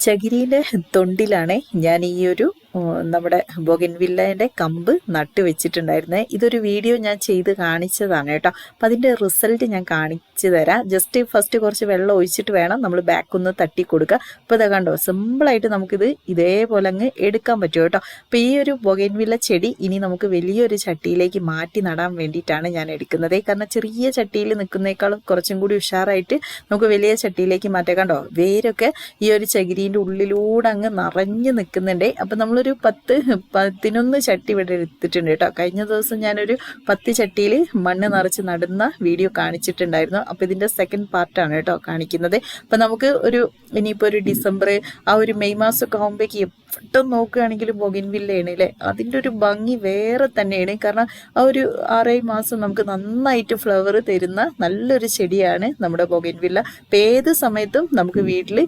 ചകിരിയുടെ തൊണ്ടിലാണ് ഞാൻ ഈ ഒരു നമ്മുടെ ബൊഗൻവില്ലേന്റെ കമ്പ് നട്ട് വെച്ചിട്ടുണ്ടായിരുന്നേ. ഇതൊരു വീഡിയോ ഞാൻ ചെയ്ത് കാണിച്ചതാണ് കേട്ടോ. അപ്പം അതിന്റെ റിസൾട്ട് ഞാൻ കാണിച്ചു തരാം. ജസ്റ്റ് ഫസ്റ്റ് കുറച്ച് വെള്ളം ഒഴിച്ചിട്ട് വേണം നമ്മൾ ബാക്ക് ഒന്ന് തട്ടി കൊടുക്കുക. അപ്പോൾ ഇതാ കണ്ടോ സിമ്പിളായിട്ട് നമുക്കിത് ഇതേപോലെ അങ്ങ് എടുക്കാൻ പറ്റും കേട്ടോ. അപ്പോൾ ഈ ഒരു ബൊഗൈൻവില്ല ചെടി ഇനി നമുക്ക് വലിയൊരു ചട്ടിയിലേക്ക് മാറ്റി നടാൻ വേണ്ടിയിട്ടാണ് ഞാൻ എടുക്കുന്നത്. കാരണം ചെറിയ ചട്ടിയിൽ നിൽക്കുന്നേക്കാളും കുറച്ചും കൂടി ഉഷാറായിട്ട് നമുക്ക് വലിയ ചട്ടിയിലേക്ക് മാറ്റാം. കണ്ടോ വേരൊക്കെ ഈ ഒരു ചകിരീന്റെ ഉള്ളിലൂടെ അങ്ങ് നിറഞ്ഞു നിൽക്കുന്നുണ്ട്. അപ്പം നമ്മളൊരു പത്ത് പതിനൊന്ന് ചട്ടി ഇവിടെ എടുത്തിട്ടുണ്ട് കേട്ടോ. കഴിഞ്ഞ ദിവസം ഞാനൊരു പത്ത് ചട്ടിയിൽ മണ്ണ് നിറച്ച് നടുന്ന വീഡിയോ കാണിച്ചിട്ടുണ്ടായിരുന്നു. അപ്പം ഇതിന്റെ സെക്കൻഡ് പാർട്ടാണ് കേട്ടോ കാണിക്കുന്നത്. അപ്പം നമുക്ക് ഒരു ഇനിയിപ്പോൾ ഒരു ഡിസംബർ ആ ഒരു മെയ് മാസമൊക്കെ ആകുമ്പോഴേക്ക് പെട്ടെന്ന് നോക്കുകയാണെങ്കിൽ ബൊഗിൻവില്ലയാണ് അല്ലേ? അതിന്റെ ഒരു ഭംഗി വേറെ തന്നെയാണ്. കാരണം ആ ഒരു ആറേഴ് മാസം നമുക്ക് നന്നായിട്ട് ഫ്ലവർ തരുന്ന നല്ലൊരു ചെടിയാണ് നമ്മുടെ ബൊഗിൻവില്ല അപ്പം ഏത് സമയത്തും നമുക്ക് വീട്ടിൽ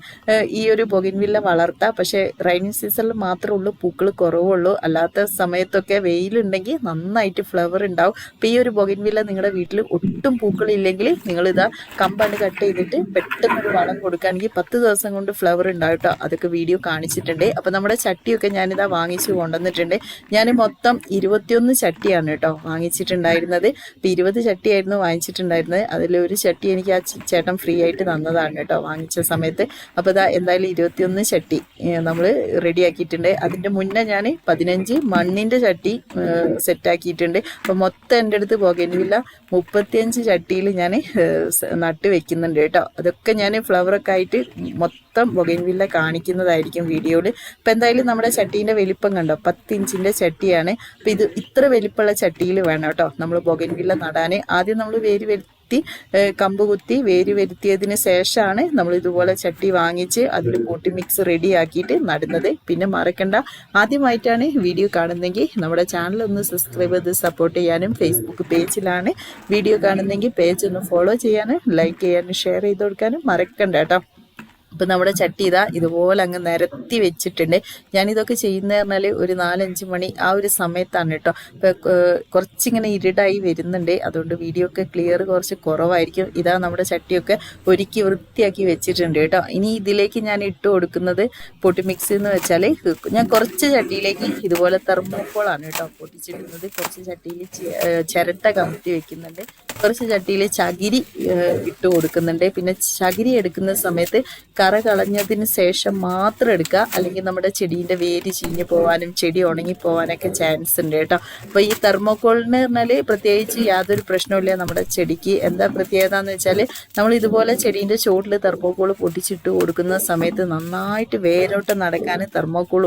ഈ ഒരു ബൊഗിൻവില്ല വളർത്താം. പക്ഷേ റൈനിങ് സീസണിൽ മാത്രമേ ഉള്ളൂ പൂക്കൾ കുറവുള്ളൂ. അല്ലാത്ത സമയത്തൊക്കെ വെയിലുണ്ടെങ്കിൽ നന്നായിട്ട് ഫ്ലവർ ഉണ്ടാവും. അപ്പം ഈ ഒരു ബൊഗിൻവില്ല നിങ്ങളുടെ വീട്ടിൽ ഒട്ടും പൂക്കളില്ലെങ്കിൽ നിങ്ങളിതാ കമ്പാണ് കട്ട് ചെയ്തിട്ട് പെട്ടെന്ന് ഒരു വളം കൊടുക്കുകയാണെങ്കിൽ പത്ത് ദിവസം കൊണ്ട് ഫ്ലവർ ഉണ്ടാവും കേട്ടോ അതൊക്കെ വീഡിയോ കാണിച്ചിട്ടുണ്ട്. അപ്പോൾ നമ്മുടെ ചട്ടിയൊക്കെ ഞാനിതാ വാങ്ങിച്ച് കൊണ്ടുവന്നിട്ടുണ്ട്. ഞാൻ മൊത്തം ഇരുപത്തിയൊന്ന് ചട്ടിയാണ് കേട്ടോ വാങ്ങിച്ചിട്ടുണ്ടായിരുന്നത്. അപ്പം ഇരുപത് ചട്ടിയായിരുന്നു വാങ്ങിച്ചിട്ടുണ്ടായിരുന്നത്. അതിലൊരു ചട്ടി എനിക്ക് ആ ചേട്ടൻ ഫ്രീ ആയിട്ട് തന്നതാണ് കേട്ടോ വാങ്ങിച്ച സമയത്ത്. അപ്പോൾ ഇതാ എന്തായാലും ഇരുപത്തിയൊന്ന് ചട്ടി നമ്മൾ റെഡിയാക്കിയിട്ടുണ്ട് അതിന്റെ മുന്നേ ഞാൻ പതിനഞ്ച് മണ്ണിന്റെ ചട്ടി സെറ്റാക്കിയിട്ടുണ്ട്. അപ്പോൾ മൊത്തം എന്റെ അടുത്ത് പോകേണ്ടില്ല മുപ്പത്തിയഞ്ച് ചട്ടിയിൽ ഞാൻ നട്ട് വെക്കുന്നുണ്ട് കേട്ടോ. അതൊക്കെ ഞാൻ ഫ്ലവറൊക്കെ ആയിട്ട് മൊത്തം ബൊഗൈൻവില്ല കാണിക്കുന്നതായിരിക്കും വീഡിയോയിൽ അപ്പം എന്തായാലും നമ്മുടെ ചട്ടീന്റെ വലിപ്പം കണ്ടോ? പത്ത് ഇഞ്ചിന്റെ ചട്ടിയാണ്. അപ്പം ഇത് ഇത്ര വലിപ്പമുള്ള ചട്ടിയിൽ വേണം കേട്ടോ നമ്മൾ ബൊഗൈൻവില്ല നടാൻ ആദ്യം നമ്മൾ വേര് വരുത്തി ഏഹ് കമ്പ് കുത്തി വേര് വരുത്തിയതിന് ശേഷമാണ് നമ്മൾ ഇതുപോലെ ചട്ടി വാങ്ങിച്ച് അതിൽ കൂട്ടി മിക്സ് റെഡി ആക്കിയിട്ട് നടുന്നത്. പിന്നെ മറക്കണ്ട. ആദ്യമായിട്ടാണ് വീഡിയോ കാണുന്നെങ്കിൽ നമ്മുടെ ചാനൽ ഒന്ന് സബ്സ്ക്രൈബ് ചെയ്ത് സപ്പോർട്ട് ചെയ്യാനും ഫേസ്ബുക്ക് പേജിലാണ് വീഡിയോ കാണുന്നെങ്കിൽ പേജ് ഒന്ന് ഫോളോ ചെയ്യാനും ലൈക്ക് ചെയ്യാനും ഷെയർ ചെയ്ത് കൊടുക്കാനും മറക്കണ്ട കേട്ടോ. അപ്പം നമ്മുടെ ചട്ടി ഇതാ ഇതുപോലെ അങ്ങ് നിരത്തി വെച്ചിട്ടുണ്ട്. ഞാനിതൊക്കെ ചെയ്യുന്നത് പറഞ്ഞാൽ ഒരു നാലഞ്ച് മണി ആ ഒരു സമയത്താണ് കേട്ടോ കുറച്ചിങ്ങനെ ഇരുടായി വരുന്നുണ്ട്. അതുകൊണ്ട് വീഡിയോ ഒക്കെ ക്ലിയർ കുറച്ച് കുറവായിരിക്കും. ഇതാ നമ്മുടെ ചട്ടിയൊക്കെ ഒരുക്കി വൃത്തിയാക്കി വെച്ചിട്ടുണ്ട് കേട്ടോ ഇനി ഇതിലേക്ക് ഞാൻ ഇട്ട് കൊടുക്കുന്നത് പൊട്ടി മിക്സ് എന്ന് വെച്ചാൽ ഞാൻ കുറച്ച് ചട്ടിയിലേക്ക് ഇതുപോലെ തെർമോക്കോളാണ് കേട്ടോ പൊട്ടിച്ചിടുന്നത്. കുറച്ച് ചട്ടിയിൽ ചിരട്ട കമത്തി വെക്കുന്നുണ്ട്. കുറച്ച് ചട്ടിയിൽ ചകിരി ഇട്ട് കൊടുക്കുന്നുണ്ട്. പിന്നെ ചകിരി എടുക്കുന്ന സമയത്ത് കറ കളഞ്ഞതിന് ശേഷം മാത്രം എടുക്കുക. അല്ലെങ്കിൽ നമ്മുടെ ചെടീന്റെ വേര് ചീഞ്ഞു പോകാനും ചെടി ഉണങ്ങി പോകാനൊക്കെ ചാൻസ് ഉണ്ട് കേട്ടോ. അപ്പോൾ ഈ തെർമോക്കോളിന് പറഞ്ഞാൽ പ്രത്യേകിച്ച് യാതൊരു പ്രശ്നവുമില്ല നമ്മുടെ ചെടിക്ക്. എന്താ പ്രത്യേകത എന്ന് വെച്ചാൽ നമ്മൾ ഇതുപോലെ ചെടീന്റെ ചോട്ടിൽ തെർമോക്കോൾ പൊട്ടിച്ചിട്ട് കൊടുക്കുന്ന സമയത്ത് നന്നായിട്ട് വേരോട്ട് നടക്കാൻ തെർമോക്കോൾ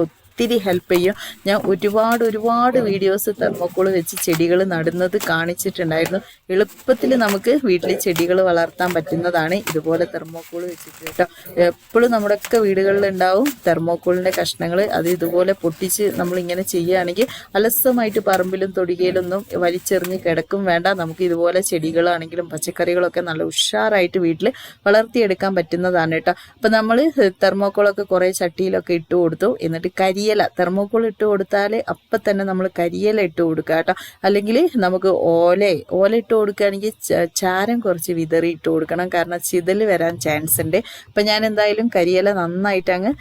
ഹെൽപ്പ് ചെയ്യും. ഞാൻ ഒരുപാട് ഒരുപാട് വീഡിയോസ് തെർമോക്കോൾ വെച്ച് ചെടികൾ നടുന്നത് കാണിച്ചിട്ടുണ്ടായിരുന്നു. എളുപ്പത്തിൽ നമുക്ക് വീട്ടിൽ ചെടികൾ വളർത്താൻ പറ്റുന്നതാണ് ഇതുപോലെ തെർമോക്കോൾ വെച്ചിട്ട് കേട്ടോ. എപ്പോഴും നമ്മുടെയൊക്കെ വീടുകളിൽ ഉണ്ടാവും തെർമോക്കോളിന്റെ കഷ്ണങ്ങൾ അത് ഇതുപോലെ പൊട്ടിച്ച് നമ്മൾ ഇങ്ങനെ ചെയ്യുകയാണെങ്കിൽ അലസമായിട്ട് പറമ്പിലും തൊടികയിലൊന്നും വലിച്ചെറിഞ്ഞ് കിടക്കും. വേണ്ട നമുക്ക് ഇതുപോലെ ചെടികളാണെങ്കിലും പച്ചക്കറികളൊക്കെ നല്ല ഉഷാറായിട്ട് വീട്ടിൽ വളർത്തിയെടുക്കാൻ പറ്റുന്നതാണ് കേട്ടോ. അപ്പം നമ്മൾ തെർമോക്കോളൊക്കെ കുറേ ചട്ടിയിലൊക്കെ ഇട്ട് കൊടുത്തു. എന്നിട്ട് കരിയില തെർമോക്കോൾ ഇട്ട് കൊടുത്താൽ അപ്പം തന്നെ നമ്മൾ കരിയില ഇട്ട് കൊടുക്കുക കേട്ടോ. അല്ലെങ്കിൽ നമുക്ക് ഓല ഓല ഇട്ട് കൊടുക്കുകയാണെങ്കിൽ ചാരം കുറച്ച് വിതറി ഇട്ട് കൊടുക്കണം. കാരണം ചിതൽ വരാൻ ചാൻസ് ഉണ്ട് അപ്പം ഞാൻ എന്തായാലും കരിയില നന്നായിട്ട് അങ്ങ്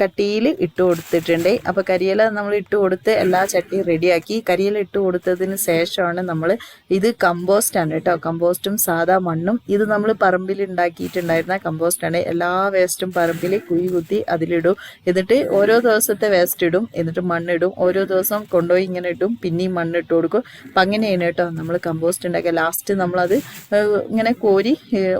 കട്ടിയിൽ ഇട്ട് കൊടുത്തിട്ടുണ്ട്. അപ്പോൾ കരിയില നമ്മൾ ഇട്ട് കൊടുത്ത് എല്ലാ ചട്ടിയും റെഡിയാക്കി. കരിയില ഇട്ട് കൊടുത്തതിന് ശേഷമാണ് നമ്മൾ ഇത് കമ്പോസ്റ്റ് ആണ് കേട്ടോ. കമ്പോസ്റ്റും സാധാ മണ്ണും. ഇത് നമ്മൾ പറമ്പിൽ ഉണ്ടാക്കിയിട്ടുണ്ടായിരുന്ന കമ്പോസ്റ്റാണ് എല്ലാ വേസ്റ്റും പറമ്പിൽ കുഴി കുത്തി അതിലിടും. എന്നിട്ട് ഓരോ ദിവസത്തെ വേസ്റ്റ് ഇടും എന്നിട്ട് മണ്ണിടും. ഓരോ ദിവസം കൊണ്ടുപോയി ഇങ്ങനെ ഇടും പിന്നെയും മണ്ണിട്ട് കൊടുക്കും. അപ്പം അങ്ങനെയാണ് കേട്ടോ നമ്മൾ കമ്പോസ്റ്റ് ഉണ്ടാക്കുക ലാസ്റ്റ് നമ്മളത് ഇങ്ങനെ കോരി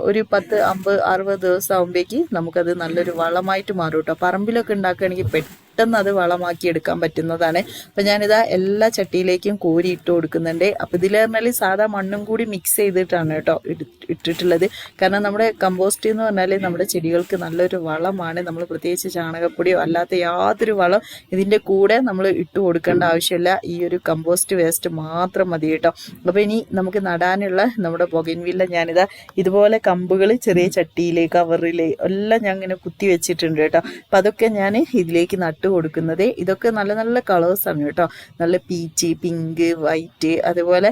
ഒരു പത്ത് അമ്പത് അറുപത് ദിവസം ആകുമ്പോഴേക്ക് നമുക്കത് നല്ലൊരു വളമായിട്ട് മാറും കേട്ടോ. പറമ്പിലൊക്കെ ഉണ്ടാക്കുകയാണെങ്കിൽ പെട്ടെന്ന് അത് വളമാക്കി എടുക്കാൻ പറ്റുന്നതാണ്. അപ്പം ഞാനിതാ എല്ലാ ചട്ടിയിലേക്കും കോരി ഇട്ട് കൊടുക്കുന്നുണ്ട്. അപ്പം ഇതിൽ പറഞ്ഞാൽ സാധാ മണ്ണും കൂടി മിക്സ് ചെയ്തിട്ടാണ് കേട്ടോ ഇട്ട്- ഇട്ടിട്ടുള്ളത്. കാരണം നമ്മുടെ കമ്പോസ്റ്റ് എന്ന് പറഞ്ഞാൽ നമ്മുടെ ചെടികൾക്ക് നല്ലൊരു വളമാണ്. നമ്മൾ പ്രത്യേകിച്ച് ചാണകപ്പൊടിയോ അല്ലാത്ത യാതൊരു വളം ഇതിന്റെ കൂടെ നമ്മൾ ഇട്ട് കൊടുക്കേണ്ട ആവശ്യമില്ല. ഈ ഒരു കമ്പോസ്റ്റ് വേസ്റ്റ് മാത്രം മതി കേട്ടോ. അപ്പോൾ ഇനി നമുക്ക് നടാനുള്ള നമ്മുടെ പുകൻവില്ല ഞാനിതാ ഇതുപോലെ കമ്പുകൾ ചെറിയ ചട്ടിയിലേക്ക് കവറിൽ എല്ലാം ഞാൻ ഇങ്ങനെ കുത്തി വെച്ചിട്ടുണ്ട് കേട്ടോ. അപ്പം അതൊക്കെ ഞാൻ ഇതിലേക്ക് നട്ട് നട്ട് കൊടുക്കുന്നത്. ഇതൊക്കെ നല്ല നല്ല കളേഴ്സാണ് കേട്ടോ. നല്ല പീച്ച് പിങ്ക് വൈറ്റ് അതുപോലെ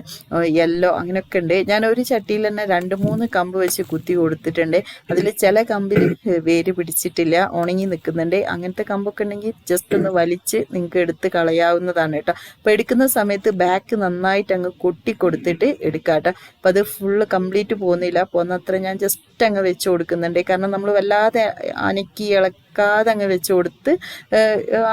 യെല്ലോ അങ്ങനെയൊക്കെ ഉണ്ട്. ഞാൻ ഒരു ചട്ടിയിൽ തന്നെ രണ്ട് മൂന്ന് കമ്പ് വെച്ച് കുത്തി കൊടുത്തിട്ടുണ്ട്. അതിൽ ചില കമ്പിൽ വേര് പിടിച്ചിട്ടില്ല. ഉണങ്ങി നിൽക്കുന്നുണ്ട്. അങ്ങനത്തെ കമ്പൊക്കെ ഉണ്ടെങ്കിൽ ജസ്റ്റ് ഒന്ന് വലിച്ച് നിങ്ങൾക്ക് എടുത്ത് കളയാവുന്നതാണ് കേട്ടോ. അപ്പോൾ എടുക്കുന്ന സമയത്ത് ബാക്ക് നന്നായിട്ട് അങ്ങ് കൊട്ടി കൊടുത്തിട്ട് എടുക്കാം കേട്ടോ. അപ്പോൾ അത് ഫുള്ള് കംപ്ലീറ്റ് പോകുന്നില്ല. പോകുന്നത്ര ഞാൻ ജസ്റ്റ് അങ്ങ് വെച്ച് കൊടുക്കുന്നുണ്ട്. കാരണം നമ്മൾ വല്ലാതെ അനക്കി ഇളക്കാതെ അങ്ങ് വെച്ച് കൊടുത്ത്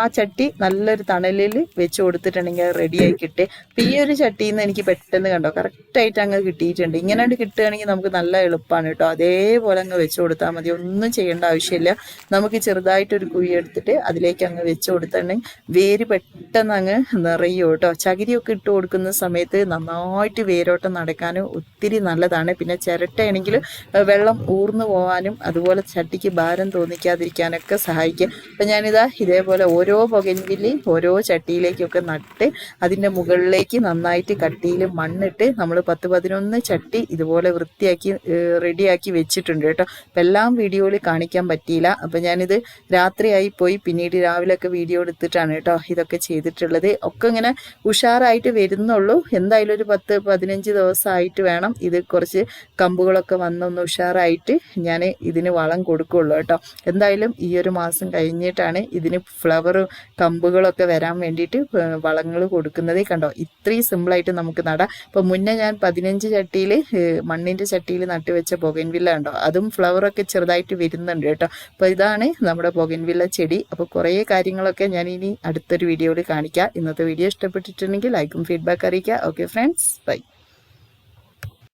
ആ ചട്ടി നല്ലൊരു തണലിൽ വെച്ച് കൊടുത്തിട്ടുണ്ടെങ്കിൽ അത് റെഡിയായി കിട്ടി. അപ്പം ഈ ഒരു ചട്ടിയിൽ നിന്ന് എനിക്ക് പെട്ടെന്ന് കണ്ടോ കറക്റ്റായിട്ട് അങ്ങ് കിട്ടിയിട്ടുണ്ട്. ഇങ്ങനെ കിട്ടുകയാണെങ്കിൽ നമുക്ക് നല്ല എളുപ്പമാണ് കേട്ടോ. അതേപോലെ അങ്ങ് വെച്ച് കൊടുത്താൽ മതി. ഒന്നും ചെയ്യേണ്ട ആവശ്യമില്ല. നമുക്ക് ചെറുതായിട്ടൊരു കുഴി എടുത്തിട്ട് അതിലേക്ക് അങ്ങ് വെച്ച് കൊടുത്തിട്ടുണ്ടെങ്കിൽ വേര് പെട്ടെന്ന് അങ്ങ് നിറയും കേട്ടോ. ചകിരിയൊക്കെ ഇട്ട് കൊടുക്കുന്ന സമയത്ത് നന്നായിട്ട് വേരോട്ടം നടക്കാനും ഒത്തിരി നല്ലതാണ്. പിന്നെ ചിരട്ടയാണെങ്കിൽ വെള്ളം ഊർന്നു പോകാനും അതുപോലെ ചട്ടിക്ക് ഭാരം തോന്നിക്കാതിരിക്കാനൊക്കെ സഹായിക്കും. അപ്പം ഞാനിതാ ഇതേപോലെ ഓരോ പുകൻവില്ലി ഓരോ ചട്ടിയിലേക്കൊക്കെ നട്ട് അതിന്റെ മുകളിലേക്ക് നന്നായിട്ട് കട്ടിയിൽ മണ്ണിട്ട് നമ്മൾ പത്ത് പതിനൊന്ന് ചട്ടി ഇതുപോലെ വൃത്തിയാക്കി റെഡിയാക്കി വെച്ചിട്ടുണ്ട് കേട്ടോ. അപ്പം എല്ലാം വീഡിയോയിൽ കാണിക്കാൻ പറ്റിയില്ല. അപ്പം ഞാനിത് രാത്രിയായി പോയി. പിന്നീട് രാവിലെ ഒക്കെ വീഡിയോ എടുത്തിട്ടാണ് കേട്ടോ ഇതൊക്കെ ചെയ്തിട്ടുള്ളത്. ഒക്കെ ഇങ്ങനെ ഉഷാറായിട്ട് വരുന്നുള്ളൂ. എന്തായാലും ഒരു പത്ത് പതിനഞ്ച് ദിവസമായിട്ട് വേണം ഇത് കുറച്ച് കമ്പുകളൊക്കെ വന്നൊന്ന് ഉഷാറായിട്ട് ഞാൻ ഇതിന് വളം കൊടുക്കുള്ളൂ കേട്ടോ. എന്തായാലും ഈ ഒരു മാസം കഴിഞ്ഞിട്ടാണ് ഇതിന് ഫ്ലവർ കമ്പുകളൊക്കെ വരാൻ വേണ്ടിയിട്ട് വളങ്ങൾ കൊടുക്കുന്നത്. കണ്ടോ? ഇത്രയും സിമ്പിളായിട്ട് നമുക്ക് നടാം. അപ്പോൾ മുന്നേ ഞാൻ പതിനഞ്ച് ചട്ടിയിൽ മണ്ണിന്റെ ചട്ടിയിൽ നട്ടുവെച്ച പുകൻവില്ല ഉണ്ടോ അതും ഫ്ലവറൊക്കെ ചെറുതായിട്ട് വരുന്നുണ്ട് കേട്ടോ. അപ്പോൾ ഇതാണ് നമ്മുടെ പുകൻവില്ല ചെടി. അപ്പോൾ കുറേ കാര്യങ്ങളൊക്കെ ഞാൻ ഇനി അടുത്തൊരു വീഡിയോയിൽ കാണിക്കാം. ഇന്നത്തെ വീഡിയോ ഇഷ്ടപ്പെട്ടിട്ടുണ്ടെങ്കിൽ ലൈക്കും ഫീഡ്ബാക്ക് അറിയിക്കുക. Okay friends bye